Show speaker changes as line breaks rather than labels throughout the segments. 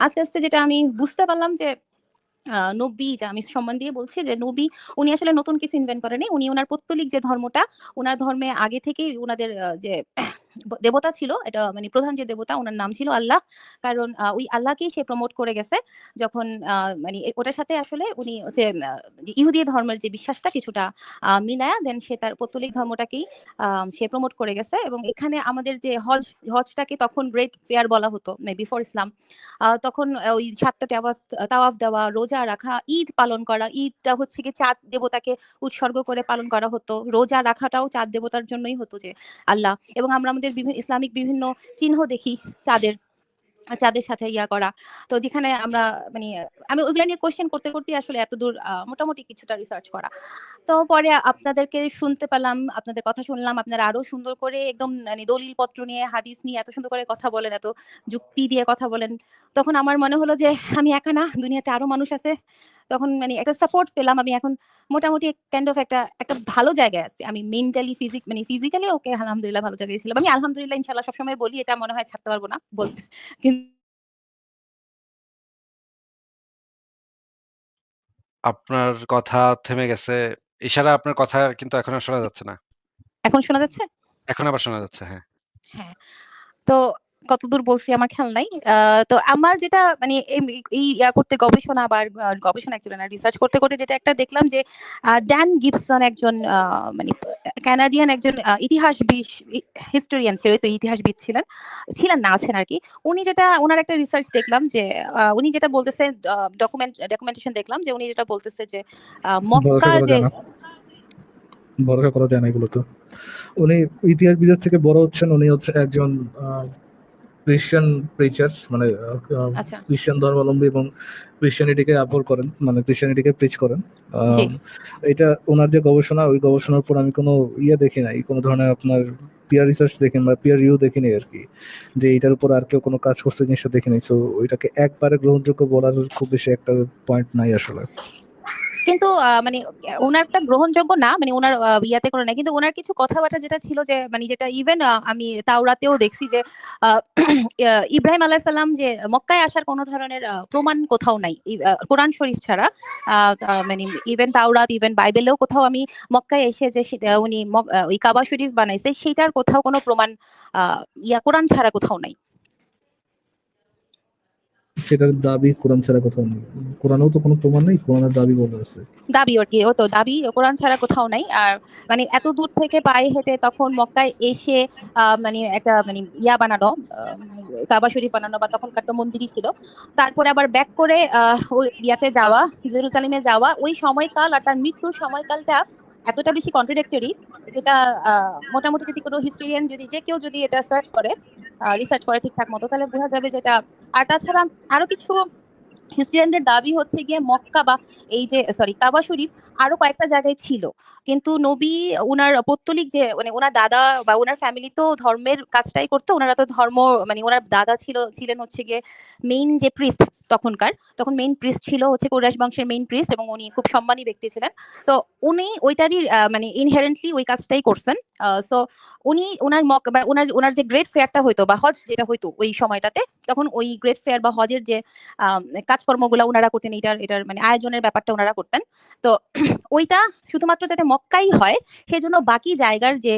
আস্তে, আস্তে যেটা আমি বুঝতে পারলাম যে আ নবী যা আমি সম্মান দিয়ে বলছি যে নবী উনি আসলে নতুন কিছু ইনভেন্ট করেনি। উনি ওনার পত্তলিক যে ধর্মটা, ওনার ধর্মে আগে থেকেই ওনাদের যে দেবতা ছিল, এটা মানে প্রধান যে দেবতা উনার নাম ছিল আল্লাহ। কারণ ওই আল্লাহকেই সে প্রমোট করে গেছে। যখন মানে ওটার সাথে আসলে উনি হচ্ছে ইহুদি ধর্মের যে বিশ্বাসটা কিছুটা আ মিলায়া দেন সে তার পৌত্তলিক ধর্মটাকেই সে প্রমোট করে গেছে এবং এখানে আমাদের যে হজ, হজটাকে তখন গ্রেট ফেয়ার বলা হতো বিফোর ইসলাম। আ তখন ওই ৭ টা তাওয়াফ তাওয়াফ দেওয়া, রোজা রাখা, ঈদ পালন করা। ঈদটা হচ্ছে কি চাঁদ দেবতাকে উৎসর্গ করে পালন করা হতো। রোজা রাখাটাও চাঁদ দেবতার জন্যই হতো যে আল্লাহ এবং আমরা আমাদের বিভি ইসলামিক বিভিন্ন চিহ্ন দেখি চাঁদের। চাঁদের সাথে ইয়া করা। তো যেখানে আমরা মানে আমি ওইগুলা নিয়ে কোয়েশ্চেন করতে, করতে আসলে এতদূর আ মোটামুটি কিছুটা রিসার্চ করা। তো পরে আপনাদেরকে শুনতে পেলাম, আপনাদের কথা শুনলাম। আপনারা আরও সুন্দর করে একদম মানে দলিল পত্র নিয়ে, হাদিস নিয়ে এত সুন্দর করে কথা বলেন, এত যুক্তি দিয়ে কথা বলেন। তখন আমার মনে হলো যে আমি একা না, দুনিয়াতে আরও মানুষ আছে। তখন মানে একটা সাপোর্ট পেলাম। আমি এখন মোটামুটি কাইন্ড অফ একটা, একটা ভালো জায়গায় আছি। আমি মেন্টালি ফিজিক মানে ফিজিক্যালি ওকে আলহামদুলিল্লাহ ভালো জায়গায় ছিলাম। আমি আলহামদুলিল্লাহ ইনশাআল্লাহ সবসময় বলি এটা মনে হয় ছাড়তে পারব না বলতে। কিন
আপনার কথা থেমে গেছে। ইশারা আপনার কথা কিন্তু এখন আর শোনা যাচ্ছে না।
এখন শোনা যাচ্ছে?
এখন আবার শোনা যাচ্ছে, হ্যাঁ।
হ্যাঁ। তো কতদূর বলছি আমার খেয়াল নাই। তো আমার যেটা মানে এই ইয়া করতে গবেষণা বা গবেষণা অ্যাকচুয়ালি না রিসার্চ করতে, করতে যেটা একটা দেখলাম যে ড্যান গিবসন একজন মানে কানাডিয়ান একজন ইতিহাসবিদ হিস্টোরিয়ান ছিল, তো ইতিহাসবিদ ছিলেন। ছিলেন না আছেন আরকি। উনি যেটা ওনার একটা রিসার্চ দেখলাম যে উনি যেটা বলতেছে ডকুমেন্ট ডকুমেন্টেশন দেখলাম যে উনি যেটা বলতেছে যে মক্কা যে।
ভরসা করা যায় না এগুলো তো। উনি ইতিহাসবিদের থেকে বড় হচ্ছেন, উনি হচ্ছে একজন ক্রিশ্চিয়ান প্রিচার মানে আ
আচ্ছা।
খ্রিস্টান ধর্মাবলম্বী এবং ক্রিশ্চিয়ানিটিকে আপহোল্ড করেন। মানে ক্রিশ্চিয়ানিটিকে প্রিচ করেন। এটা উনার যে গবেষণা, ওই গবেষণার উপর আমি কোনো ইয়ে দেখি নাই। কোন ধরনের আপনার পিয়ার রিসার্চ দেখি বা পিয়ার রিভিউ দেখিনি আর কি যে এটার উপর আর কেউ কোনো কাজ করছে জিনিসটা দেখিনি। সো ওইটাকে একবারে গ্রহণযোগ্য বলার খুব বেশি একটা পয়েন্ট নাই আসলে।
কিন্তু মানে উনারটা গ্রহণযোগ্য না। মানে ওনার আ ইয়াতে করে নাই। কিন্তু ওনার কিছু কথাবার্তা যেটা ছিল যে মানে যেটা ইভেন আমি তাওরাতেও দেখছি যে ইব্রাহিম আলাইহিস সালাম যে মক্কায় আসার কোনো ধরনের প্রমাণ কোথাও নাই। কোরআন শরীফ ছাড়া। মানে ইভেন তাওরাত, ইভেন বাইবেলেও কোথাও আমি মক্কায় এসে যে উনি ওই কাবা শরীফ বানাইছে সেটার কোথাও কোনো প্রমাণ ইয়া কোরআন ছাড়া কোথাও নাই।
সেটার দাবি কোরআন ছাড়া কোথাও নেই। কোরআনেও তো কোনো প্রমাণ নেই। কোরআনের দাবি বলা আছে।
দাবি আরকি। ও তো দাবি কোরআন ছাড়া কোথাও নাই। আর মানে এত দূর থেকে পায়ে হেঁটে তখন মক্কায় এসে মানে একটা মানে ইয়া বানানো কাবা শরীফ বানানো বা তখনকার তো মন্দিরই ছিল। তারপরে আবার ব্যাক করে ওই ইয়াতে যাওয়া, জেরুজালেমে যাওয়া, ওই সময়কাল আর তার মৃত্যুর সময়কালটা এতটা বেশি কন্ট্রাডিক্টরি যেটা মোটামুটি যদি কোনো হিস্টোরিয়ান যদি যে কেউ যদি এটা সার্চ করে, রিসার্চ করে ঠিকঠাক মতো তাহলে বোঝা যাবে যেটা আর তাছাড়া আরও কিছু খ্রিস্টিয়ানদের দাবি হচ্ছে গিয়ে মক্কা বা এই যে সরি কাবা শরীফ আরও কয়েকটা জায়গায় ছিল। কিন্তু নবী ওনার পত্তলিক যে মানে ওনার দাদা বা ওনার ফ্যামিলি তো ধর্মের কাজটাই করতো। ওনারা তো ধর্ম মানে ওনার দাদা ছিল, ছিলেন হচ্ছে গিয়ে মেইন যে প্রিস্ট তখনকার। তখন মেইন প্রিস্ট ছিল হচ্ছে কুরাইশ বংশের মেইন প্রিস্ট এবং উনি খুব সম্মানী ব্যক্তি ছিলেন। তো উনি ওইটারই মানে ইনহেরেন্টলি ওই কাজটাই করছেন। সো উনি ওনার মক বা ওনার ওনার যে গ্রেট ফেয়ারটা হইতো বা হজ যেটা হইতো ওই সময়টাতে তখন ওই গ্রেট ফেয়ার বা হজের যে কাজকর্মগুলো ওনারা করতেন এটার, এটার মানে আয়োজনের ব্যাপারটা ওনারা করতেন। তো ওইটা শুধুমাত্র যাতে মক্কাই হয় সেজন্য বাকি জায়গার যে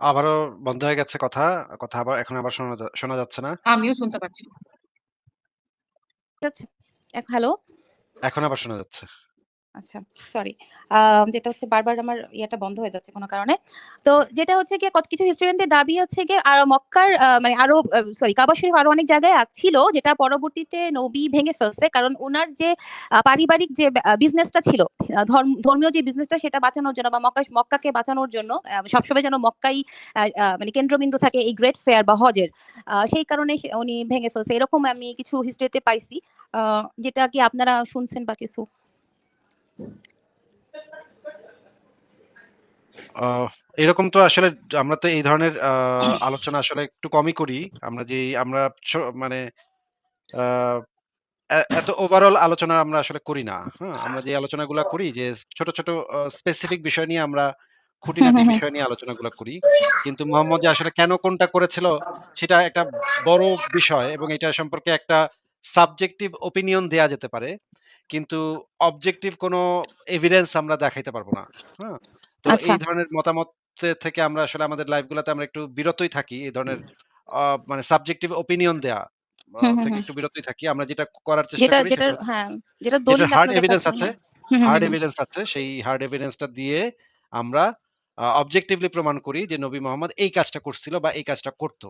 আবারও বন্ধ হয়ে গেছে কথা। কথা আবার এখন আবার শোনা যা শোনা যাচ্ছে না।
আমিও শুনতে পাচ্ছি।
ঠিক আছে হ্যালো?
এখন আবার শোনা যাচ্ছে।
আচ্ছা, সরি। যেটা হচ্ছে বারবার আমার ইয়াটা বন্ধ হয়ে যাচ্ছে কোন কারণে। তো যেটা হচ্ছে গিয়ে কত কিছু হিস্টোরিয়ানদের দাবি হচ্ছে গিয়ে আ মক্কার মানে আরও সরি কাবা আরও অনেক জায়গায় ছিল যেটা পরবর্তীতে নবী ভেঙে ফেলছে। কারণ উনার যে পারিবারিক যে বিজনেসটা ছিল, ধর্ম ধর্মীয় যে বিজনেসটা সেটা বাঁচানোর জন্য বা মক্কা মক্কাকে বাঁচানোর জন্য সবসময় যেন মক্কাই মানে কেন্দ্রবিন্দু থাকে এই গ্রেট ফেয়ার বা হজের। সেই কারণে উনি ভেঙে ফেলছে। এরকম আমি কিছু হিস্ট্রিতে পাইছি। যেটা কি আপনারা শুনছেন বা কিছু?
এরকম তো আসলে আমরা তো এই ধরনের আলোচনা আসলে একটু কমই করি। আমরা যেই আমরা মানে এত ওভারঅল আলোচনা আমরা আসলে করি না। হ্যাঁ? আমরা যে আলোচনাগুলা করি যে ছোট, ছোট স্পেসিফিক বিষয় নিয়ে আমরা খুঁটিনাটি। বিষয় নিয়ে আলোচনাগুলো করি। কিন্তু মোহাম্মদ যে আসলে কেন কোনটা করেছিল সেটা একটা বড় বিষয় এবং এটা সম্পর্কে একটা সাবজেক্টিভ ওপিনিয়ন দেয়া যেতে পারে। কিন্তু অবজেক্টিভ কোনো এভিডেন্স আমরা দেখাইতে পারব না। হ্যাঁ? তো
আচ্ছা।
এই ধরনের মতামত থেকে আমরা আসলে আমাদের লাইফ গুলাতে আমরা একটু বিরতই থাকি। এই ধরনের মানে সাবজেক্টিভ ওপিনিয়ন দেয়া থেকে একটু বিরতই থাকি। আমরা যেটা করার চেষ্টা করি
যেটার হ্যাঁ, যেটা দলিল
হার্ড এভিডেন্স আছে
হ্যাঁ। হুম, হুম,
হার্ড। এভিডেন্স আছে। সেই হার্ড এভিডেন্সটা দিয়ে আমরা অবজেক্টিভলি প্রমাণ করি যে নবী মোহাম্মদ এই কাজটা করছিল বা এই কাজটা করত।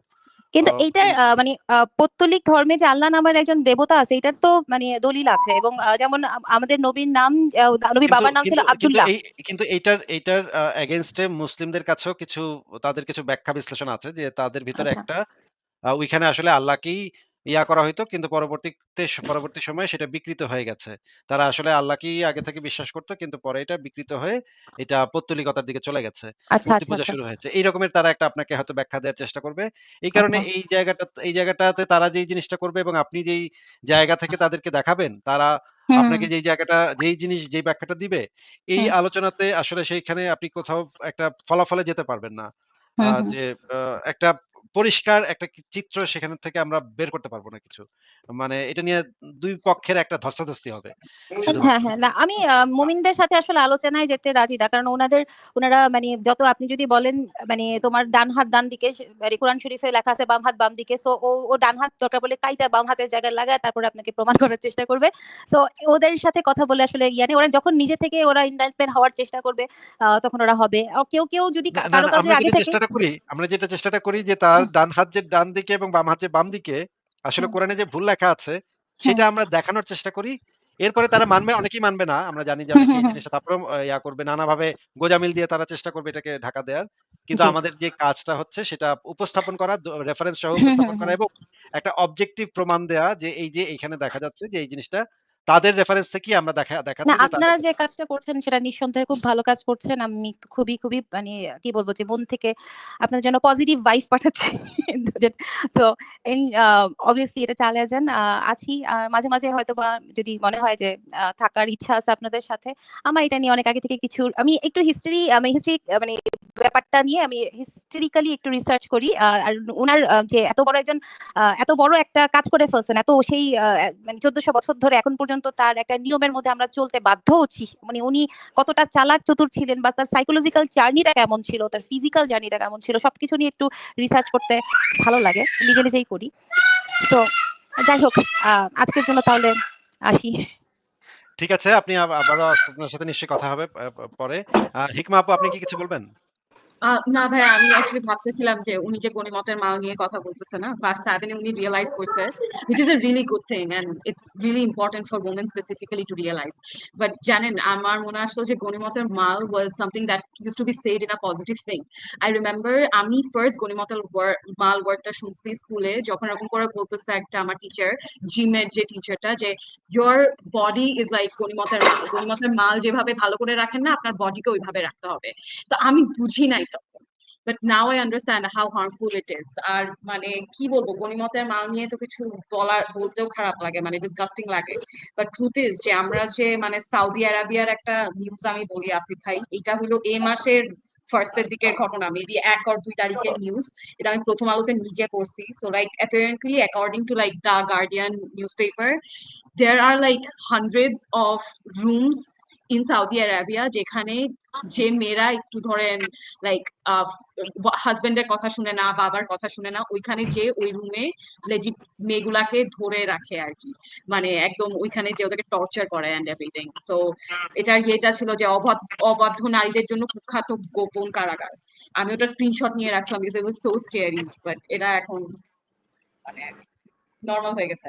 কিন্তু এইটার
এই
মানে পত্তলিক ধর্মে যে আল্লাহ নামের একজন দেবতা আছে এটার তো মানে দলিল আছে এবং যেমন আমাদের নবীর নাম
নবী
বাবার নাম ছিল আব্দুল্লাহ।
কিন্তু এইটার এইটার এগেইনস্টে মুসলিমদের কাছেও কিছু তাদের কিছু ব্যাখ্যা বিশ্লেষণ আছে যে তাদের ভিতরে
আচ্ছা।
একটা ওইখানে আসলে আল্লাহকেই ইয়া করা হইতো কিন্তু পরবর্তীতে পরবর্তী সময়ে সেটা বিকৃত হয়ে গেছে। তারা আসলে আল্লাহকেই আগে থেকে বিশ্বাস করত কিন্তু পরে এটা বিকৃত হয়ে এটা পৌত্তলিকতার দিকে চলে গেছে।
আচ্ছা, আচ্ছা,
পূজা
আচ্ছা।
শুরু হয়েছে। এই রকমের তারা একটা আপনাকে হয়তো ব্যাখ্যা দেওয়ার চেষ্টা করবে। এই কারণে। এই জায়গাটা এই জায়গাটাতে তারা যেই জিনিসটা করবে এবং আপনি যেই জায়গা থেকে তাদেরকে দেখাবেন, তারা আপনাকে যেই জায়গাটা যেই জিনিস যেই ব্যাখ্যাটা দিবে, এই আলোচনাতে আসলে সেইখানে আপনি কোথাও একটা ফলাফলে যেতে পারবেন না। যে একটা পরিষ্কার একটা চিত্র সেখান থেকে আমরা বের করতে পারব না কিছু। মানে এটা নিয়ে ২ পক্ষের একটা ধস্তাধস্তি হবে
হ্যাঁ, হ্যাঁ। না আমি মুমিনদের সাথে আসলে আলোচনায় যেতে রাজি না। কারণ উনাদের উনারা মানে যত আপনি যদি বলেন মানে তোমার ডান হাত ডান দিকে মানে কোরআন শরীফে লেখা আছে বাম হাত বাম দিকে। সো ও, ও ডান হাত দরকার বলে কাইটা বাম হাতের জায়গায় লাগায় তারপরে আপনাকে প্রমাণ করার চেষ্টা করবে। সো ওদের সাথে কথা বলে আসলে ইয়া নেই। ওরা যখন নিজে থেকে ওরা এনলাইটমেন্ট হওয়ার চেষ্টা করবে তখন ওরা হবে। কেউ, কেউ যদি কারও,
আমরা
আগে
যেটা
থেকে
চেষ্টাটা করি আমরা যেটা চেষ্টাটা করি যে তার ডান হাত যে ডান দিকে এবং বাম হাত যে বাম দিকে আসলে কোরআনে যে ভুল লেখা আছে সেটা আমরা দেখানোর চেষ্টা করি। এরপরে তারা মানবে, অনেকেই মানবে না। আমরা জানি যে এই জিনিসটা তারপরেও আ ইয়া করবে নানাভাবে গোজামিল দিয়ে তারা চেষ্টা করবে এটাকে ঢাকা দেয়ার। কিন্তু আমাদের যে কাজটা হচ্ছে সেটা উপস্থাপন করা, রেফারেন্স সহ উপস্থাপন করা এবং একটা অবজেক্টিভ প্রমাণ দেয়া যে এই যে এইখানে দেখা যাচ্ছে যে এই জিনিসটা তাদের রেফারেন্স থেকেই আমরা দেখা দেখা না
আপনারা যে কাজটা করছেন সেটা নিঃসন্দেহে খুব ভালো কাজ করছেন। আমি খুবই, খুবই মানে কি বলব যে মন থেকে আপনার জন্য পজিটিভ ভাইব পাঠাচ্ছি। সো আ অবভিয়াসলি এটা চালিয়ে যান। আছি আর মাঝে, মাঝে হয়তোবা যদি মনে হয় যে থাকার ইচ্ছা আছে আপনাদের সাথে। আমার এটা নিয়ে অনেক আগে থেকে কিছু আমি একটু হিস্ট্রি আমি হিস্ট্রি মানে ব্যাপারটা নিয়ে আমি হিস্ট্রিক্যালি একটু রিসার্চ করি। আর উনার যে এত বড় একজন এত বড় একটা কাজ করে ফেলছেন। এত সেই মানে ১৪০০ বছর ধরে এখন পর্যন্ত তার একটা নিয়মের মধ্যে আমরা চলতে বাধ্য হচ্ছি। মানে উনি কতটা চালাক চতুর ছিলেন বা তার সাইকোলজিক্যাল জার্নিটা কেমন ছিল, তার ফিজিক্যাল জার্নিটা কেমন ছিল সবকিছু নিয়ে একটু রিসার্চ করতে ভালো লাগে। নিজে, নিজেই করি। তো যাই হোক আজকের জন্য তাহলে আসি।
ঠিক আছে। আপনি আব আবারও আপনার সাথে নিশ্চয়ই কথা হবে পরে। হিকমা আপু আপনি কি কিছু বলবেন?
আ না ভাইয়া আমি অ্যাকচুয়ালি ভাবতেছিলাম যে উনি যে গণিমতের মাল নিয়ে কথা বলতেছে না, ক্লাস 7 এ উনি রিয়ালাইজ করছে which is a really good thing and it's really important for women specifically to realize. But জানেন আমার মনে আসলো যে গণিমতের মাল was something that used to be said in a positive thing. I remember আমি ফার্স্ট গণিমতের মাল ওয়ার্ডটা শুনছি স্কুলে যখন এরকম করে বলতেছে একটা আমার টিচার, জিমের যে টিচারটা যে your body is like গণিমতের। গণিমতের মাল যেভাবে ভালো করে রাখেন না আপনার বডিকে ওইভাবে রাখতে হবে। তো আমি বুঝি নাই। But now I understand how harmful it is. আর মানে কি বলব গণিমতের মাল নিয়ে তো কিছু বলার বলতেও খারাপ লাগে মানে ডিসগাস্টিং লাগে। বাট ট্রুথ ইজ যে আমরা যে মানে সৌদি আরাবিয়ার একটা নিউজ আমি বলি আসিফ ভাই, এটা হলো এ মাসের ফার্স্ট এর দিকের ঘটনা। মেবি ১ অর ২ তারিখের নিউজ। এটা আমি প্রথম আলোতে নিজে পড়ছি। So like apparently according to like the Guardian newspaper, there are like hundreds of rooms in Saudi Arabia, যেখানে যে মেয়েরা একটু ধরেন লাইক হাজবেন্ডের কথা শুনে না, বাবার কথা শুনে না, ওইখানে যে ওই রুমে লেজিট মেয়েগুলাকে ধরে রাখে আর কি মানে একদম ওইখানে যে ওদেরকে টর্চার করে অ্যান্ড এভরিথিং সো এটার ইয়েটা ছিল যে অবাধ, অবাধ্য নারীদের জন্য কুখ্যাত গোপন কারাগার। আমি ওটা স্ক্রিনশট নিয়ে because it so scary but এটা এখন মানে নর্মাল হয়ে গেছে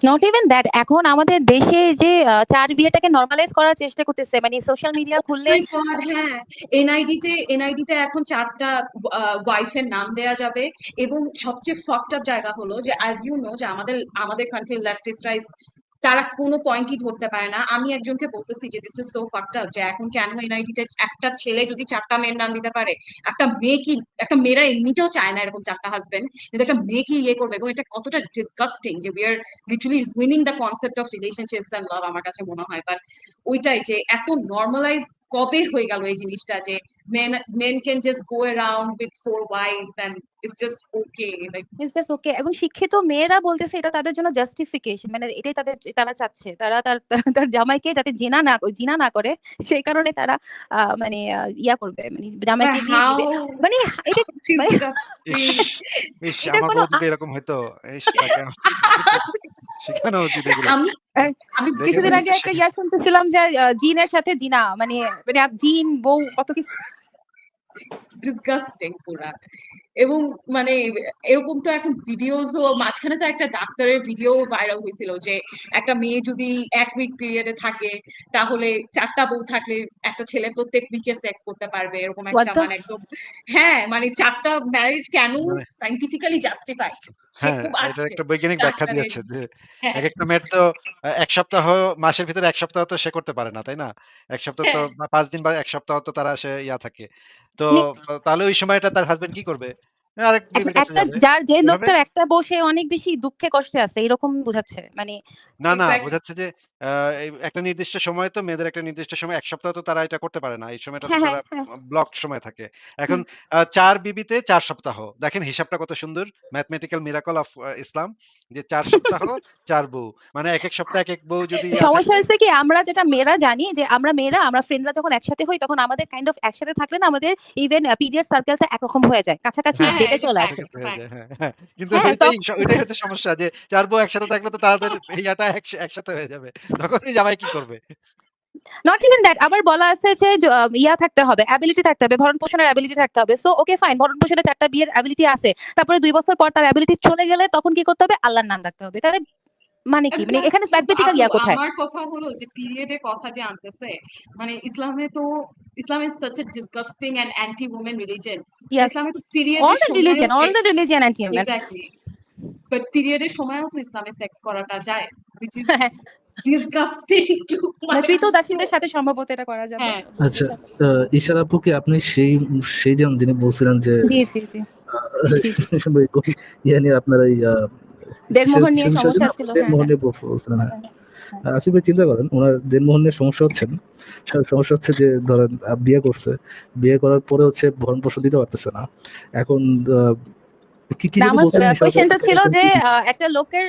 নট ইভেন দ্যাট এখন আমাদের দেশে যে চার বিয়েটাকে নরমালাইজ করার চেষ্টা করতেছে। মানে সোশ্যাল মিডিয়া খুললে
হ্যাঁ এনআইডি তে এনআইডি তে এখন চারটা ওয়াইফের নাম দেয়া যাবে এবং সবচেয়ে ফাকড আপ জায়গা হলো যে অ্যাজ ইউ নো যে আমাদের আমাদের কান্ট্রি লেফটিস্ট ইজ তারা কোনো পয়েন্টই ধরতে পারে না। আমি একজনকে বলতেছি যে this is so fucked up যে, এখন কেন এনআইডি তে একটা ছেলে যদি চারটা মেয়ের নাম দিতে পারে? একটা মেয়ে কি একটা মেয়েরা এমনিতেও চায় না এরকম চারটা হাজবেন্ড কিন্তু একটা মেয়ে কি ইয়ে করবে এবং এটা কতটা ডিসকাস্টিং যে we are literally ruining the concept of relationships and love আমার কাছে মনে হয়। বাট ওইটাই যে, এত নর্মালাইজ কবে হয়ে গেল এই জিনিসটা যে men men can just go around with four wives and it's just okay like
it's just okay এবং শিক্ষিত মেয়েরা বলতেছে এটা তাদের জন্য জাস্টিফিকেশন মানে এটাই তাদের তারা চাচ্ছে। তারা তার তার- জামাইকে যাতে জিনা না জিনা না করে সেই কারণে তারা আহ, মানে ইয়া করবে মানে জামাইকে দিয়ে দিবে। মানে এটা মানে
আমার যদি এরকম আমার শেখানো উচিত এগুলো
আমি আমি
কিছুদিন আগে একটা ইয়া শুনতেছিলাম যে আহ, জিনের সাথে জিনা মানে মানে আপ- জিন বউ কত কিছু।
ডিসগাস্টিং পুরা। এবং মানে এরকম তো এখন ভিডিওসও মাঝখানে তো একটা ডাক্তারের ভিডিও ভাইরাল হয়েছিল যে একটা মেয়ে যদি এক উইক পিরিয়ডে থাকে তাহলে চারটা বউ থাকলে একটা ছেলে প্রত্যেক উইকে সেক্স করতে পারবে এরকম একটা মানে একদম হ্যাঁ মানে চারটা ম্যারেজ কেন
মানে
সাইন্টিফিক্যালি জাস্টিফাই
হ্যাঁ
খুব
একটা বৈজ্ঞানিক ব্যাখ্যা দিয়েছে যে
হ্যাঁ।
এক একটা মেয়ের তো এক সপ্তাহ মাসের ভিতরে এক সপ্তাহ তো সে করতে পারে না তাই না? এক সপ্তাহ তো
হ্যাঁ।
পাঁচ দিন বা এক সপ্তাহ তো তারা সে ইয়া থাকে। তো তাহলে ওই সময়টা তার হাজবেন্ড কি করবে?
একটা যার যে লোকটার একটা বসে অনেক বেশি দুঃখে কষ্টে আছে এরকম বোঝাচ্ছে। মানে
না না বোঝাচ্ছে যে আহ, এই একটা নির্দিষ্ট সময় তো মেয়েদের একটা নির্দিষ্ট সময় এক সপ্তাহ তো তারা এটা করতে পারে না। এই সময়টা তো
হ্যাঁ হ্যাঁ
তারা
হ্যাঁ
ব্লক সময় থাকে। এখন
হুম।
চার বিবিতে চার সপ্তাহ। দেখেন হিসাবটা কত সুন্দর। ম্যাথমেটিক্যাল মিরাকল অফ ইসলাম যে চার সপ্তাহ চার বউ। মানে এক এক সপ্তাহ এক এক বউ যদি ইয়া
সমস্যা
থাকে
হয়েছে কি আমরা যেটা মেয়েরা জানি যে আমরা মেয়েরা আমরা ফ্রেন্ডরা যখন একসাথে হই তখন আমাদের কাইন্ড অফ একসাথে থাকলে না আমাদের ইভেন পিরিয়ড সার্কেলটা একরকম হয়ে যায়। কাছাকাছি
হ্যাঁ
ডেটে
এটা
চলে আসে।
হয়ে
fact.
হ্যাঁ হ্যাঁ। কিন্তু
হ্যাঁ
ওইটাই
তখন
স- ওইটাই হচ্ছে সমস্যা যে চার বউ একসাথে থাকলে তো তাদের ইয়াটা এক- একসাথে হয়ে যাবে। তখন এই জামাই কি করবে?
নট ইভেন দ্যাট আবার বলা আছে যে ইয়া থাকতে হবে অ্যাবিলিটি থাকতে হবে ভরণ পোষণের অ্যাবিলিটি থাকতে হবে। সো ওকে ফাইন ভরণ পোষণের চারটা বিয়ের অ্যাবিলিটি আছে। তারপরে দুই বছর পর তার অ্যাবিলিটি চলে গেলে তখন কি করতে হবে? আল্লাহর নাম রাখতে হবে। তাহলে মানে কি? মানে এখানে ম্যাথমেটিক্যাল ইয়া কোথায়?
আমার কথা হলো যে পিরিয়ডের কথা যে আনতেছে মানে ইসলামে তো Islam is such a disgusting and anti women religion
yes
ইসলামে তো
অল
পিরিয়ডের
দ্য
সময়ও
religion all the religion anti
exactly but পিরিয়ডের সময়ও তো ইসলামে সেক্স করাটা যায় which is ডিসগাস্টিং টু
মানে কৃত দাসীদের সাথে সম্ভবত এটা করা যাবে।
হ্যাঁ।
আচ্ছা ইশারা আপু কি আপনি সেই সেই যেমন যিনি বলছিলেন যে
জি জি জি।
ইয়ে আপনার এই আহ,
নিয়ে সমস্যা ছিল হ্যাঁ হ্যাঁ
নিয়ে বলছিলেন আর আসিফ ভাই চিন্তা করেন ওনার নিয়ে সমস্যা হচ্ছে সমস্যা হচ্ছে যে ধরেন আহ, বিয়ে করছে বিয়ে করার পরে হচ্ছে ভরণ পোষণ দিতে পারতেছে না। এখন আহ, কি কি
না
যেন
আমার
বলছিলেন ইশারা আপু?
কোয়েশ্চেনটা ছিল যে আহ, একটা লোকের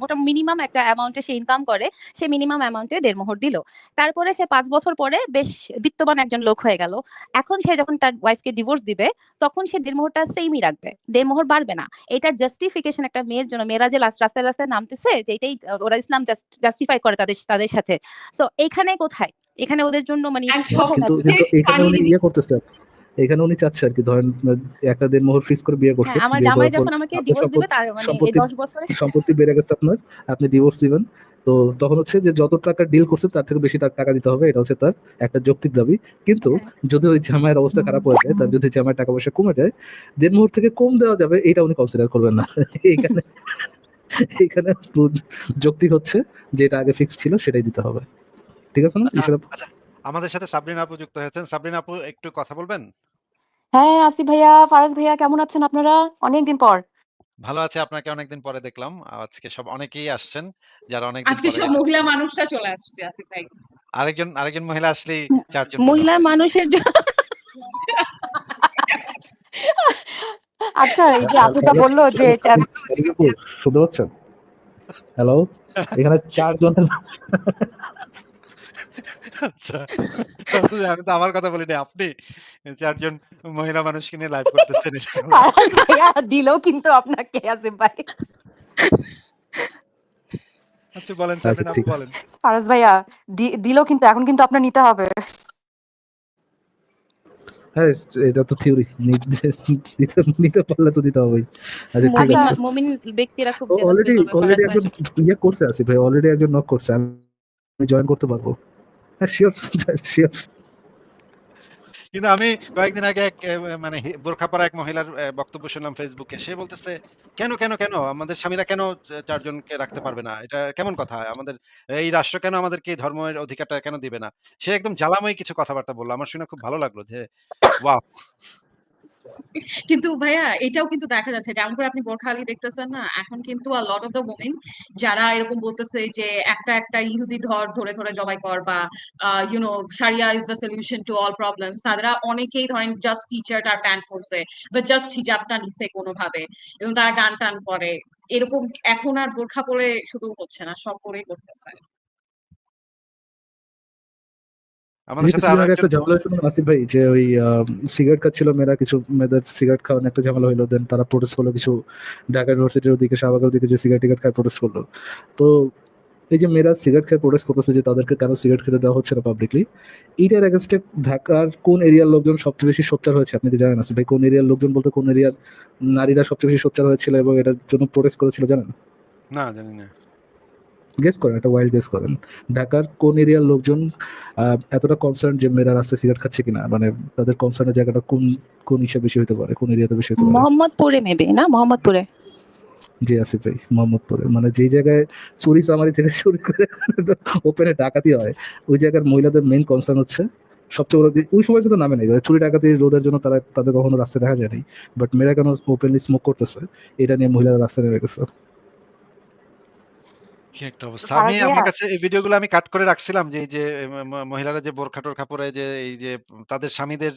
মোটামুটি মিনিমাম একটা অ্যামাউন্টে সে ইনকাম করে সে মিনিমাম অ্যামাউন্টে দেড়মোহর দিল। তারপরে সে পাঁচ বছর পরে বেশ বিত্তবান একজন লোক হয়ে গেল। এখন সে যখন তার ওয়াইফকে ডিভোর্স দিবে তখন সে দেড়মোহরটা সেমই রাখবে দেড়মোহর বাড়বে না। এটার জাস্টিফিকেশন একটা মেয়ের জন্য মেয়েরা যে লাস্ট রাস্তায় রাস্তায় নামতেছে যে এটাই ওরা ইসলাম জাস্টিফাই করে তাদের তাদের সাথে। তো এখানে কোথায়? এখানে ওদের জন্য মানে
কিন্তু এখানে। ইয়ে করতেছে। এখানে উনি চাচ্ছে আর কি ধরেন একটা দেড়মোহর ফিক্স করে বিয়ে করছে
হ্যাঁ আমার জামাই যখন আমাকে ডিভোর্স দিবে
সম্পত্তি
তার মানে এই
সম্পত্তি
দশ বছরে।
সম্পত্তি বেড়ে গেছে আপনার আপনি ডিভোর্স দিবেন। তো তখন হচ্ছে যে যত টাকা ডিল করছে তার থেকে বেশি তার টাকা দিতে হবে এটা হচ্ছে তার একটা যৌক্তিক দাবি। কিন্তু
হ্যাঁ।
যদি ওই জামাইয়ের অবস্থা খারাপ হয়ে যায় তার যদি জামাইয়ের টাকা পয়সা কমে যায় দেড় মুহূর্ত থেকে কম দেওয়া যাবে এটা উনি কনসিডার করবেন না। এইখানে এইখানে যৌক্তিক হচ্ছে যেটা আগে ফিক্স ছিল সেটাই দিতে হবে। ঠিক আছে না?
আচ্ছা, আচ্ছা। আমাদের সাথে সাবরিনা আপু যুক্ত হয়েছেন সাবরিনা আপু একটু কথা বলবেন
হ্যাঁ আসিফ ভাইয়া ফারাজ ভাইয়া কেমন আছেন আপনারা অনেকদিন পর
ভালো আছে আপনাকে অনেকদিন পরে দেখলাম আজকে সব অনেকেই আসছেন যারা অনেকদিন
আজকে সব মহিলা মানুষরা চলে আসছে আসিফ ভাই
আরেকজন আরেকজন মহিলা আসলেই চারজন
মহিলা মানুষের জন্য
আচ্ছা এই যে আপুটা বলল যে
শুনতে পাচ্ছেন হ্যালো এখানে চারজনের
আচ্ছা। আমি তো আমার কথা বলিনি আপনি চারজন মহিলা মানুষকে নিয়ে লাইভ করতেছেন এটা আমার-
ফারাজ ভাইয়া দিলো কিন্তু আপনাকে আসিফ ভাই।
আচ্ছা বলেন
আচ্ছা,
সাবরিনা আপু
ঠিক আছে।
বলেন।
ফারাজ ভাইয়া দি- দিলো কিন্তু এখন কিন্তু আপনার নিতে হবে।
হ্যাঁ এটা তো থিওরি নিতে নিতে পারলে তো দিতে হবেই। আচ্ছা ঠিক
মুমিন
আছে।
মুমিন ব্যক্তিরা খুব jealous
অলরেডি অলরেডি একজন ইয়ে করছে ভাই অলরেডি একজন নক করছে আমি জয়েন করতে পারব।
কিন্তু আমি কয়েকদিন আগে এক মানে বোরখাপাড়া এক মহিলার বক্তব্য শুনলাম ফেসবুকে সে বলতেছে, কেন কেন কেন? আমাদের স্বামীরা কেন চারজনকে রাখতে পারবে না? এটা কেমন কথা? আমাদের, এই রাষ্ট্র কেন আমাদেরকে ধর্মের অধিকারটা কেন দিবে না? সে একদম জ্বালাময় কিছু কথাবার্তা বলল। আমার শুনে খুব ভালো লাগল যে, ওয়াও!
কিন্তু ভাইয়া, এটাও কিন্তু দেখা যাচ্ছে যেমন করে আপনি বোরখা আলী দেখতেছেন না? এখন কিন্তু lot of the women যারা এরকম বলতেছে যে, একটা একটা ইহুদি ধর ধরে ধরে জবাই কর বা you know sharia is the solution to all problem তারা অনেকেই ধরেন জাস্ট টিচারটা প্যান্ট করছে বা জাস্ট হিজাবটা নিছে কোনোভাবে এবং তারা গান টান করে। এরকম এখন আর বোরখা পরে শুধু হচ্ছে না, সব পরেই করতেছে
আমাদের সাথে
আরও
একটা
ঝামেলা হয়েছিল না আসিফ ভাই যে ওই সিগারেট খাচ্ছিল মেয়েরা কিছু মেয়েদের সিগারেট খাওয়ানো একটা ঝামেলা হলো দেন তারা প্রোটেস্ট করল কিছু ঢাকা ইউনিভার্সিটির ওদিকে শাহবাগের ওদিকে যে সিগারেট টিগারেট খায় প্রোটেস্ট করল। তো এই যে মেয়েরা সিগারেট খেয়ে প্রোটেস্ট করতেছে যে তাদেরকে কেন সিগারেট খেতে দেওয়া হচ্ছে না পাবলিকলি এইটার এগেনস্টে ঢাকার কোন এরিয়ার লোকজন সবচেয়ে বেশি সোচ্চার হয়েছে? আপনি কি জানেন আসিফ ভাই কোন এরিয়ার লোকজন বলতে কোন এরিয়ার নারীরা সবচেয়ে বেশি সোচ্চার হয়েছিল এবং এটার জন্য প্রোটেস্ট করেছিল জানেন?
না জানি না।
গেস করেন একটা ওয়াইল্ড গেস করেন। ঢাকার কোন এরিয়ার লোকজন এতটা কনসার্ন যে মেয়েরা রাস্তায় সিগারেট খাচ্ছে কিনা? মানে তাদের কনসার্নের জায়গাটা কোন কোন হিসেবে বেশি হতে পারে? কোন এরিয়াতে বেশি হতে পারে?
মোহাম্মদপুরে মেবে না? মোহাম্মদপুরে?
জি আসিফ ভাই মোহাম্মদপুরে। মানে যেই জায়গায় চুরি চামারি থেকে শুরু করে ওপেনে ডাকাতি হয় ওই জায়গার মহিলাদের মেইন কনসার্ন হচ্ছে সবচেয়ে বড় ওই সময় কিন্তু নামে নেই। চুরি ডাকাতি রোধের জন্য তারা তাদের কখনো রাস্তায় দেখা যায়নি বাট মেয়েরা কেন ওপেনলি স্মোক করতেছে? এটা নিয়ে মহিলারা রাস্তায় নেমে গেছে।
কি একটা অবস্থা? আমি আমার কাছে এই ভিডিওগুলো আমি কাট করে রাখছিলাম যে এই যে মহিলারা যে বোরখা টোরখা পরে যে এই যে তাদের স্বামীদের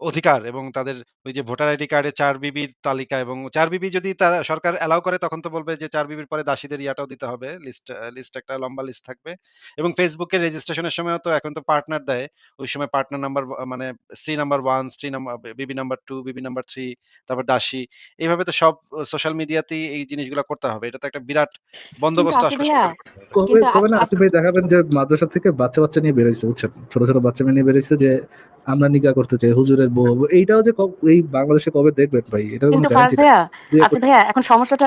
অধিকার এবং তাদের ওই যে ভোটার আইডি কার্ডে চার বিবির তালিকা এবং চার বিবি যদি তারা সরকার অ্যালাউ করে তখন তো বলবে যে চার বিবির পরে দাসীদের ইয়াটাও দিতে হবে। লিস্ট লিস্ট একটা লম্বা লিস্ট থাকবে। এবং ফেসবুকে রেজিস্ট্রেশনের সময় তো এখন তো পার্টনার দেয়। ওই সময় পার্টনার নাম্বার মানে স্ত্রী নাম্বার ওয়ান স্ত্রী নাম্বার বিবি নাম্বার টু বিবি নাম্বার থ্রি তারপর দাসী। এইভাবে তো সব সোশ্যাল মিডিয়াতেই এই জিনিসগুলো করতে হবে। এটা তো একটা বিরাট বন্দোবস্ত আসলে
কবে না আসিফ ভাই দেখাবেন যে মাদ্রাসা থেকে বাচ্চা বাচ্চা নিয়ে বেরোইছে বুঝছেন? ছোট ছোট বাচ্চা মেয়ে নিয়ে বেরোইছে যে আমরা নিকা করতে চাই হুজুরের বউ হব। এইটাও যে এই বাংলাদেশে কবে দেখবেন ভাই? কোনো
কিন্তু
নেই।
ভাইয়া আসিফ ভাইয়া এখন সমস্যাটা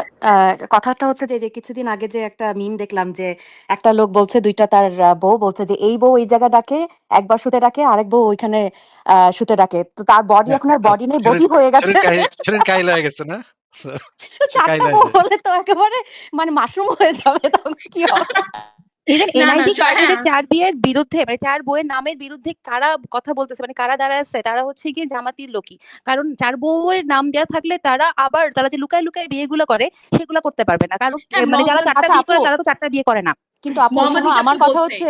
কথাটা হচ্ছে যে যে কিছুদিন আগে যে একটা মিম দেখলাম যে একটা লোক বলছে দুইটা তার বউ বলছে যে এই বউ এই জায়গা ডাকে একবার শুতে ডাকে আরেক বউ ওইখানে আহ, শুতে ডাকে। তো তার বডি এখন আর বডি নেই বডি হয়ে গেছে।
কাহিল হয়ে গেছে না?
চারটা বউ হলে তো একেবারে মানে মাশরুম হয়ে যাবে তখন কি হবে?
ইভেন এনআইডি কার্ডে চার বিয়ের বিরুদ্ধে মানে চার বউয়ের নামের বিরুদ্ধে কারা কথা বলতেছে মানে কারা দাঁড়ায় আছে তারা হচ্ছে গিয়ে জামাতির লোকই। কারণ চার বউয়ের নাম দেওয়া থাকলে তারা আবার তারা যে লুকায় লুকায় বিয়েগুলো করে সেগুলো করতে পারবে না। কারণ
হ্যাঁ
মানে যারা চারটা
আচ্ছা
বিয়ে করে তারা তো চারটা বিয়ে করে না।
কিন্তু আপু শোনো আমার কথা হচ্ছে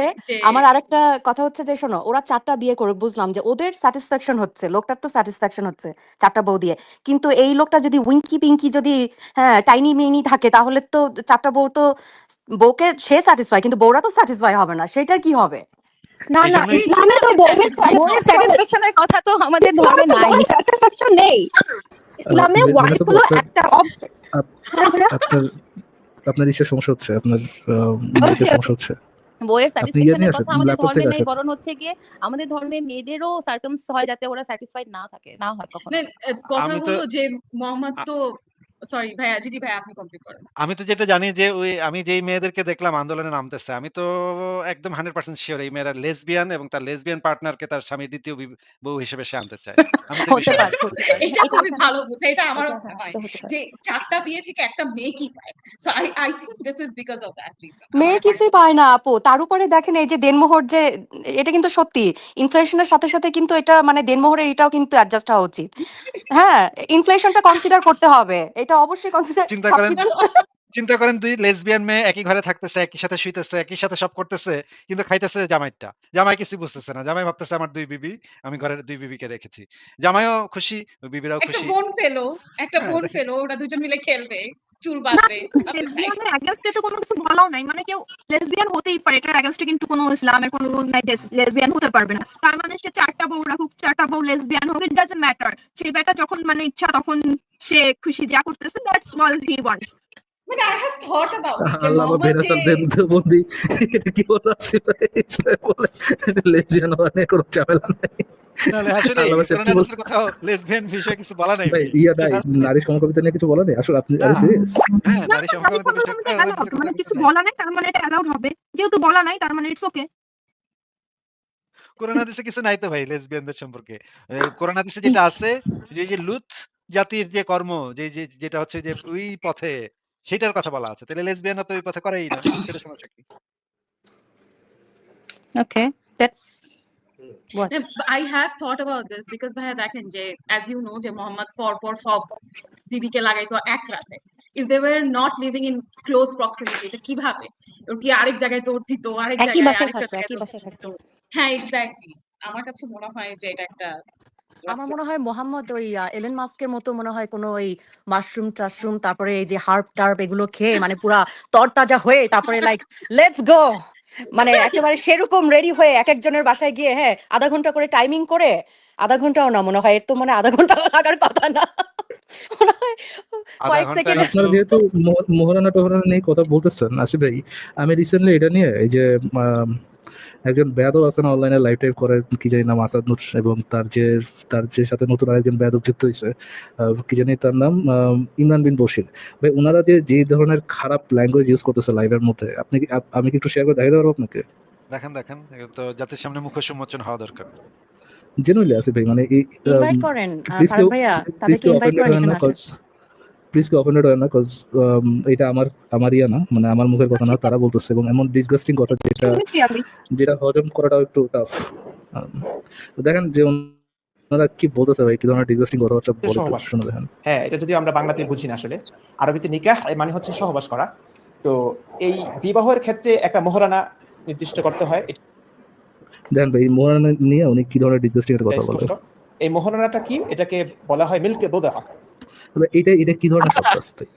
আমার আরেকটা কথা হচ্ছে যে শোনো ওরা চারটা বিয়ে করে বুঝলাম যে ওদের স্যাটিসফ্যাকশন হচ্ছে লোকটার তো স্যাটিসফ্যাকশন হচ্ছে চারটা বউ দিয়ে। কিন্তু এই লোকটা যদি উইঙ্কি পিঙ্কি যদি হ্যাঁ টাইনি মিনি থাকে তাহলে তো চারটা বউ তো বউকে সে স্যাটিসফাই কিন্তু বউরা তো স্যাটিসফাই হবে না সেটা কি হবে?
না না ইসলামে তো বউয়ের
বউয়ের স্যাটিসফ্যাকশনের কথা তো আমাদের ধর্মে নাই।
স্যাটিসফ্যাকশন নেই। ইসলামে ওয়াইফ হলো
আপনার
একটা অবজেক্ট
আপ-
ভাইয়া
আপনার ইচ্ছে সমস্যা হচ্ছে আপনার
ইচ্ছে
সমস্যা হচ্ছে।
বইয়ের
আপনি ইয়ে
স্যাটিসফ্যাকশনের কথা আমাদের ধর্মে নেই বরং হচ্ছে গিয়ে আমাদের ধর্মে মেয়েদেরও সার্কামস হয় যাতে ওরা স্যাটিসফাইড না থাকে না হয় কখনো।
কথা
আমি
হলো যে মোহাম্মদ তো সরি ভাইয়া জিজি ভাই আপনি কমপ্লিট করেন।
আমি তো যেটা জানি যে ওই আমি যেই মেয়েদেরকে দেখলাম আন্দোলনে নামতেছে আমি তো একদম হান্ড্রেড পার্সেন্ট শিওর এই মেয়েরা লেসবিয়ান এবং তার লেসবিয়ান পার্টনারকে তার স্বামীর দ্বিতীয় বি- বউ হিসেবে সে আনতে চায়। আমি তো এই
হতে
বিষয়ে
পারে হতে পারে।
এটা
এটা
খুবই ভালো বুঝে এটা আমারও
এটা
মনে
হ্যাঁ এটা হতে পারে।
যে চারটা বিয়ে থেকে একটা মেয়ে কি পায়? So I I think this is because of that reason
মেয়ে কিছুই পায় না আপু। তার উপরে দেখেন এই যে দেনমোহর যে এটা কিন্তু সত্যি। ইনফ্লেশনের সাথে সাথে কিন্তু এটা মানে দেনমোহরের এটাও কিন্তু অ্যাডজাস্ট হওয়া উচিত। হ্যাঁ ইনফ্লেশনটা কনসিডার করতে হবে। এটা অবশ্যই কনসিডার
চিন্তা করেন চিন্তা করেন দুই লেসবিয়ান মেয়ে একই ঘরে থাকতেছে একই সাথে শুইতেছে একই সাথে সব করতেছে কিন্তু খাইতেছে জামাইটা। জামাই কিছু বুঝতেছে না। জামাই ভাবতেছে আমার দুই বিবি আমি ঘরের দুই বিবিকে রেখেছি। জামাইও খুশি বিবিরাও বিবিরাও
একটা
খুশি।
বোন পেল একটা
হ্যাঁ
বোন পেল ওরা দুজন মিলে খেলবে। চুল বাঁধবে।
লেসবিয়ানের তো কোনো কিছু বলাও নাই। মানে কেউ লেসবিয়ান হতেই পারে এটার অ্যাগেন্স্টে কিন্তু কোনো ইসলামের কোনো রুল নাই লেসবিয়ান হতে পারবে না। তার মানে সে চারটা বউ রাখুক চারটা বউ লেসবিয়ান হোক ইট ডাজন্ট ম্যাটার সেই বেটা যখন মানে ইচ্ছা তখন সে খুশি যা করতেছে দ্যাটস অল হি ওয়ান্টস
মানে I have thought about it
Allah আমার
মোহাম্মদ যে
বেনাসার এটা কি বলো আসিফ বলে লেসবিয়ান হওয়া নিয়ে কোনো ঝামেলা নেই।
নাহলে আসলে
আল্লাহ ভাই,
কোরআন
কি বল-
হাদিসের কোথাও লেসবিয়ান বিষয়ে কিছু বলা নাই।
ভাই
ভাই
ইয়া নাই
এটা আছে-
নারী সমকামিতা নিয়ে কিছু বলা নেই? আসলে আপনি আরে
না।
সিরিয়াস
হ্যাঁ নারী সমকামিতা বিষয়ে
সমকামিতা
কোরআন
অ্যালাউড
হাদিসের
মানে কিছু
কিছু
বলা নাই। তার মানে এটা অ্যালাউড হবে। যেহেতু বলা নাই তার মানে ইটস ওকে
কোরআন হাদিসে কিছু নাই তো ভাই লেসবিয়ানদের সম্পর্কে। এ, কোরআন হাদিসে যেটা আছে যে এই যে লুত জাতির যে কর্ম যে যে যেটা হচ্ছে যে ওই পথে সেটার কথা বলা আছে। তাহলে লেসবিয়ানরা তো ওই পথে করেই না সেটা সমস্যা কি?
Okay that's
What?
I have thought about this because ভাইয়া দেখেন যে as you know যে মোহাম্মদ পর পর সব বিবিকে লাগাইতো এক রাতে if they were not living in close proximity এটা কীভাবে ওর কি আরেক জায়গায় দিত আরেক আরেকটা
একই বাসায়। থাকতো।
হ্যাঁ এক্স্যাক্টলি আমার কাছে মনে হয় যে এটা একটা
আমার মনে হয় মোহাম্মদ ওই এলেন মাস্কের মতো মনে হয় কোনো ওই মাশরুম টাশরুম তারপরে এই যে হার্ব টার্ব এগুলো খেয়ে মানে পুরা তরতাজা হয়ে তারপরে লাইক লেটস গো মানে একেবারে সেরকম রেডি হয়ে এক একজনের বাসায় গিয়ে হ্যাঁ আধা ঘণ্টা করে টাইমিং করে আধা ঘন্টাও না মনে হয় এর তো মানে আধা ঘণ্টা লাগার কথা না। কয়েক সেকেন্ড
আপনারা যেহেতু মোহরানা টোহরানা নিয়ে কথা বলতেছেন আসিফ ভাই আমি রিসেন্টলি এটা নিয়ে এই যে একজন বেয়াদব আছে না অনলাইনে লাইভ টাইপ করে কি জানি নাম আসাদ নূর এবং তার যে তার যে সাথে নতুন আরেকজন বেয়াদব যুক্ত হয়েছে কি জানি তার নাম ইমরান বিন বশির। ভাই ওনারা যে যে ধরনের খারাপ ল্যাঙ্গুয়েজ ইউজ করতেছে লাইভের মধ্যে আপনি কি আমি কি একটু শেয়ার করে দেখাতে পারব আপনাকে?
দেখেন দেখেন তো জাতির সামনে মুখ উন্মোচন হওয়া দরকার।
জেনুইনলি আসিফ ভাই মানে
ইনভাইট করেন ফারাজ ভাইয়া তাদেরকে ইনভাইট করেন
প্লিজ কেউ অফেন্ডেড হয় না কজ এটা আমার আমার ইয়া না মানে আমার মুখের কথা না তারা বলতেছে এবং এমন ডিসগাস্টিং কথা যেটা যেটা হজম করাটাও একটু টাফ দেখেন যে ওনারা কি বলতেছে ভাই কি ধরনের ডিসগাস্টিং কথাবার্তা বলে শুনে দেখেন।
হ্যাঁ এটা যদি আমরা বাংলাতে বুঝি না আসলে। আরবিতে নিকাহ এর মানে হচ্ছে সহবাস করা। তো এই বিবাহের ক্ষেত্রে একটা মোহরানা নির্দিষ্ট করতে হয়।
দেখেন ভাই মোহরানা নিয়ে উনি কি ধরনের ডিসগাস্টিং এর কথা বলে।
এই মোহরানাটা কি? এটাকে বলা হয় মিল্কে বোদা।
তবে এটা এটা কি ধরনের শব্দ আছে ভাই?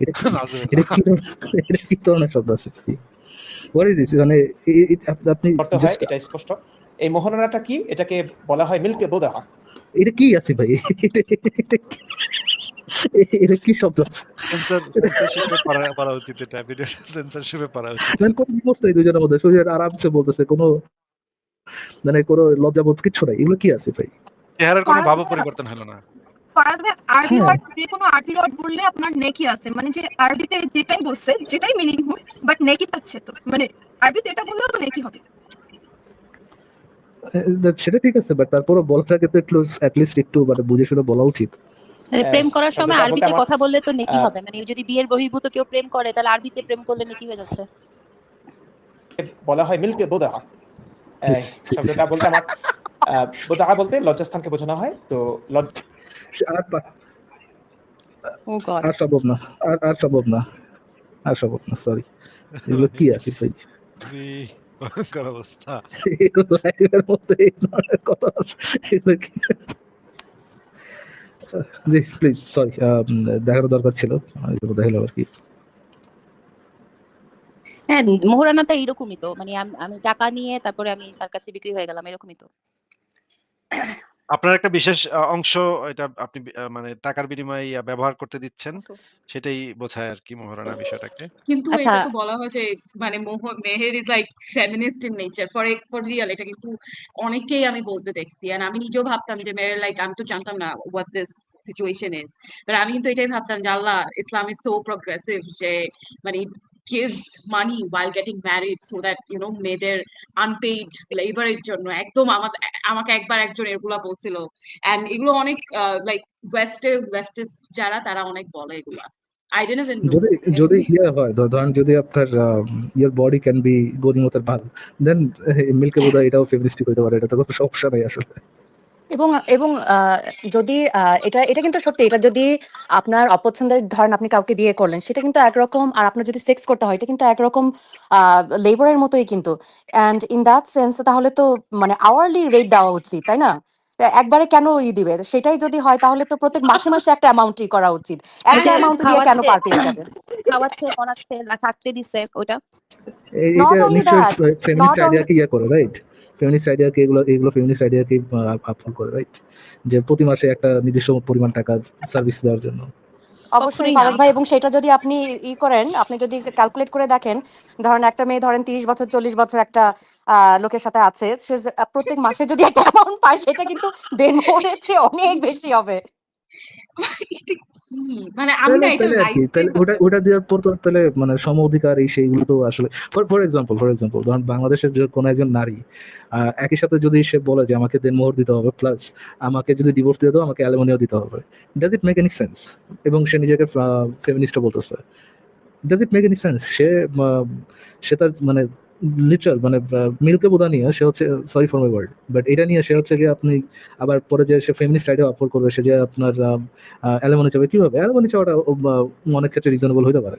এটা এটা কি এটা কি ধরনের শব্দ আছে ভাই? হোয়াট ইজ দিস মানে এ- এ- আপ- আপনি
করতে হয়
just
এটা স্পষ্ট। এই মোহরানাটা কি? এটাকে বলা হয় মিল্কে বোদা।
এটা কি আছে ভাই? এটা এটা কি- শব্দ?
সেন্সরশিপে পড়া পড়া উচিত এটা ভিডিওটা সেন্সরশিপে পড়া উচিত।
মানে কোন দুজনের মধ্যে আরামসে বলতেছে কোনো মানে কোনো লজ্জাবোধ কিচ্ছু নাই এগুলো কি আছে ভাই?
চেহারার কোনো ভাব পরিবর্তন হলো না।
ফারাদ ভাই আরবি
হ্যাঁ।
ওয়ার্ড যে কোনো আরবি ওয়ার্ড বললে আপনার নেকি আছে। মানে যে আরবিতে যেটাই বলছে যেটাই মিনিং হোক বাট নেকি পাচ্ছে তো। মানে আরবিতে এটা বললেও তো নেকি হবে।
সেটা ঠিক আছে বাট তারপরে বলাটাকে তো একটু অ্যাটলিস্ট একটু মানে বুঝে শুনে বলা উচিত।
তাহলে
হ্যাঁ,
প্রেম করার সময় আরবিতে কথা বললে তো নেকি হবে। মানে যদি বিয়ের বহির্ভূত কেউ প্রেম করে তাহলে আরবিতে প্রেম করলে নেকি হয়ে যাচ্ছে।
বলা হয় মিল্কে বোদা। শব্দটা বলতে আমার বোদা বলতে লজ্জাস্থানকে বোঝানো হয়। তো লজ্জা
আর পা-
ও গড।
আর সম্ভব না আর আর সম্ভব না আর সম্ভব না সরি এগুলো কি আছে ভাই?
ভয়ঙ্কর অবস্থা।
লাইভের মধ্যে এই ধরনের কথা এগুলো কি? জি প্লিজ সরি দেখানো দরকার ছিল দেখাল আর কি।
হ্যাঁ মোহরানাটা এইরকমই তো মানে আমি টাকা নিয়ে তারপরে আমি তার কাছে বিক্রি হয়ে গেলাম এরকমই তো।
আপনার একটা বিশেষ আ অংশ এটা আপনি বি আ মানে টাকার বিনিময়ে ইয়া ব্যবহার করতে দিচ্ছেন। সেটাই বোঝায় আরকি মহারানা বিষয়টাকে।
কিন্তু
আচ্ছা।
এটা তো বলা হয় যে মানে মোহ Meher is like feminist in nature for for real এটা কিন্তু অনেকেই আমি বলতে দেখছি আর আমি নিজেও ভাবতাম যে মেহের লাইক আমি তো জানতাম না what this situation is but আমি কিন্তু এটাই ভাবতাম যে Allah Islam is so progressive যে মানে gives money while getting married so that you know মেয়েদের আনপেইড লেবারের জন্য। একদম আমাকে একবার একজন এগুলা বলছিল। এন্ড এগুলো অনেক লাইক ওয়েস্টে লেফটিস্ট যারা তারা অনেক বলে এগুলা। I didn't even know.
যদি যদি ইয়ে হয় ধরেন যদি আপনার ইয়ার বডি ক্যান বি গরিমতের ভালো দেন মিল্কে বোধ এটাও ফেমিনিস্টিক হইতে পারে এটা তো কোনো সমস্যা নাই আসলে।
এবং এবং আহ, যদি আহ, এটা এটা কিন্তু সত্যি এটা যদি আপনার অপছন্দের ধরেন আপনি কাউকে বিয়ে করলেন সেটা কিন্তু একরকম আর আপনার যদি সেক্স করতে হয় এটা কিন্তু একরকম লেবারের মতোই কিন্তু। অ্যান্ড ইন দ্যাট সেন্স তাহলে তো মানে আওয়ারলি রেট দেওয়া উচিত তাই না? একবারে কেন ই দিবে? সেটাই যদি হয় তাহলে তো প্রত্যেক মাসে মাসে একটা অ্যামাউন্টই করা উচিত। একটা অ্যামাউন্ট দিয়ে কেন। পার পেয়ে যাবে?
খাওয়াচ্ছে পড়াচ্ছে না থাকতে দিছে ওটা।
এটা নিশ্চয়ই ফেমিনিস্ট
not
আইডিয়াকে ইয়ে করে রাইট ফেমিনিস্ট আইডিয়াকে এগুলো এগুলো ফেমিনিস্ট আইডিয়াকে আপহোল করে রাইট যে প্রতি মাসে একটা নির্দিষ্ট পরিমাণ টাকা সার্ভিস দেওয়ার জন্য।
অবশ্যই ফারাজ ভাই এবং সেটা যদি আপনি ই করেন আপনি যদি ক্যালকুলেট করে দেখেন ধরেন একটা মেয়ে ধরেন তিরিশ বছর চল্লিশ বছর একটা আহ, লোকের সাথে আছে সে প্রত্যেক মাসে যদি একটা অ্যামাউন্ট পায় সেটা কিন্তু দেন চেয়ে অনেক বেশি হবে।
কি মানে আমি না এটা
তাহলে আর কি
লাইফে
তাহলে ওটা ওটা দেওয়ার পর তো তাহলে মানে সম অধিকার এই সেইগুলো তো আসলে for for example for example ধরুন বাংলাদেশের কোনো একজন নারী আহ, একই সাথে যদি সে বলে যে আমাকে দেনমোহর দিতে হবে প্লাস আমাকে যদি ডিভোর্স দিয়ে দাও আমাকে অ্যালুমিনিয়াম দিতে হবে does it make any sense এবং সে নিজেকে ফেমিনিস্টও বলতেছে does it make any sense সে সে তার মানে লিটারাল মানে মিল্কে বোধা নিয়ে সে হচ্ছে sorry for my word but এটা নিয়ে সে হচ্ছে গিয়ে আপনি আবার পরে যে সে ফেমিনিস্ট আইডিয়া অফার করবে, সে যে আপনার অ্যালমনি চাবে, কীভাবে? অ্যালমনি চাওয়াটা অনেক ক্ষেত্রে রিজনেবল হতে পারে।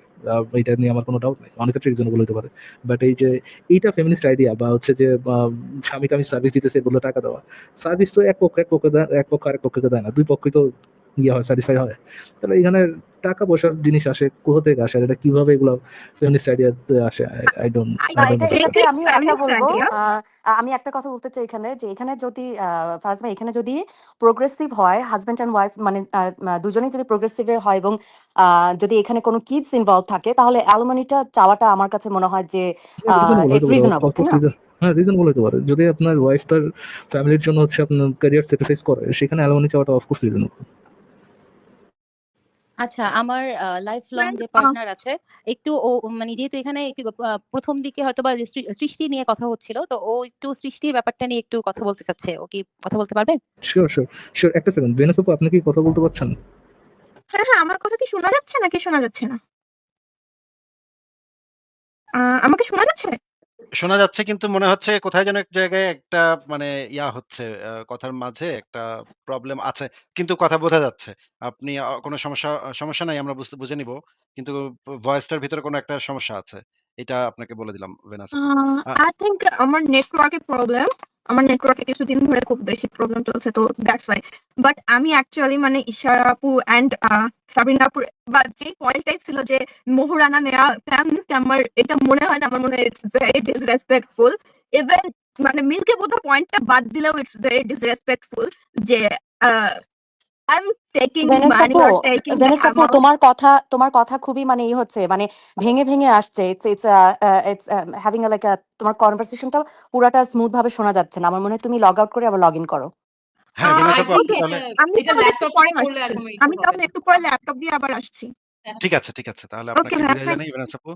এটা নিয়ে আমার কোনো ডাউট নেই, অনেক ক্ষেত্রে রিজনেবল হতে পারে। বাট এই যে, এইটা ফেমিনিস্ট আইডিয়া বা হচ্ছে যে স্বামীকে আমি সার্ভিস দিতেছি বলে টাকা দেওয়া সার্ভিস তো এক পক্ষ, এক পক্ষে এক পক্ষ আরেক পক্ষকে দেয় না, দুই পক্ষই তো ইয়ে হয় স্যাটিসফাই হয়। তাহলে এখানে টাকা পয়সার জিনিস আসে কোথা থেকে আসে এটা কীভাবে এগুলো ফেমিনিস্ট আইডিয়াতে আসে আই ডোন্ট আই ডোন্ট
এটাতে আমি একটা বলব। আমি একটা কথা বলতে চাই এখানে যে এখানে যদি ফার্স্ট ভাই এখানে যদি প্রোগ্রেসিভ হয় হাজবেন্ড এন্ড ওয়াইফ মানে দুজনেই যদি প্রোগ্রেসিভ হয় এবং আহ, যদি এখানে কোনো কিডস ইনভলভ থাকে তাহলে অ্যালুমিনিটা চাওয়াটা আমার কাছে মনে হয় যে ইটস রিজনেবল
হ্যাঁ রিজনেবল হতে পারে। যদি আপনার ওয়াইফ তার ফ্যামিলির জন্য হচ্ছে আপনার ক্যারিয়ার স্যাক্রিফাইস করে সেখানে অ্যালমনি চাওয়াটা অফ কোর্স রিজনেবল
আচ্ছা আমার লাইফ লং যে পার্টনার আছে একটু ও মানে যেহেতু এখানে একটু প্রথম দিকে হয়তো বা সৃষ্টি নিয়ে কথা হচ্ছিল তো ও একটু সৃষ্টির ব্যাপারটা নিয়ে একটু কথা বলতে চাচ্ছে। ও কি কথা বলতে পারবে?
শিওর শিওর শিওর একটা সেকেন্ড ভেনাস আপু আপনি কি কথা বলতে পারছেন?
হ্যাঁ হ্যাঁ আমার কথা কি শোনা যাচ্ছে নাকি শোনা যাচ্ছে না? আহ, আমাকে শোনা যাচ্ছে?
শোনা যাচ্ছে কিন্তু মনে হচ্ছে কোথায় যেন এক জায়গায় একটা মানে ইয়া হচ্ছে কথার মাঝে একটা প্রবলেম আছে। কিন্তু কথা বোঝা যাচ্ছে। আপনি কোনো সমস্যা সমস্যা নাই আমরা বুঝতে বুঝে নিব। কিন্তু ভয়েসটার ভিতরে কোনো একটা সমস্যা আছে। এটা আপনাকে বলে দিলাম ভেনাস আপু
আই থিঙ্ক আমার নেটওয়ার্কের প্রবলেম আমার নেটওয়ার্কে কিছুদিন ধরে খুব বেশি প্রবলেম চলছে, তো দ্যাটস ওয়াই বাট আমি অ্যাকচুয়ালি মানে ইশারা অ্যান্ড সাবিনা আপুর বা যে পয়েন্টটাই ছিল যে মোহরানা নেওয়া ফ্যামিলিস্ট আমার এটা মনে হয় না, আমার মনে হয় ইট ইজ ডিসরেসপেক্টফুল ইভেন মানে মিলকে বোধহয় পয়েন্টটা বাদ দিলেও ইটস ভেরি ডিসরেসপেক্টফুল যে
ভেনেস
মানি
ভেনেস
অ্যামাউন্ট
তোমার কথা তোমার কথা খুবই মানে ই হচ্ছে মানে ভেঙে ভেঙে আসছে। It's it's it's having like তোমার কনভারসেশনটা পুরাটা স্মুথ ভাবে শোনা যাচ্ছে না। আমার মনে হয় তুমি লগ আউট করে আবার লগ ইন করো।
হ্যাঁ
আহ,
ভেনাস আপু আপনি
এটা
তাহলে
আমি
এটা
তাহলে একটু
ল্যাপটপ
পরে
করলে
আসছি।
একদম
আমি
ইকো হবে।
তাহলে একটু পরে ল্যাপটপ দিয়ে আবার আসছি।
ঠিক আছে ঠিক আছে। তাহলে আপনাকে
ভাইয়া
বিদায় জানাই ভেনাস আপু।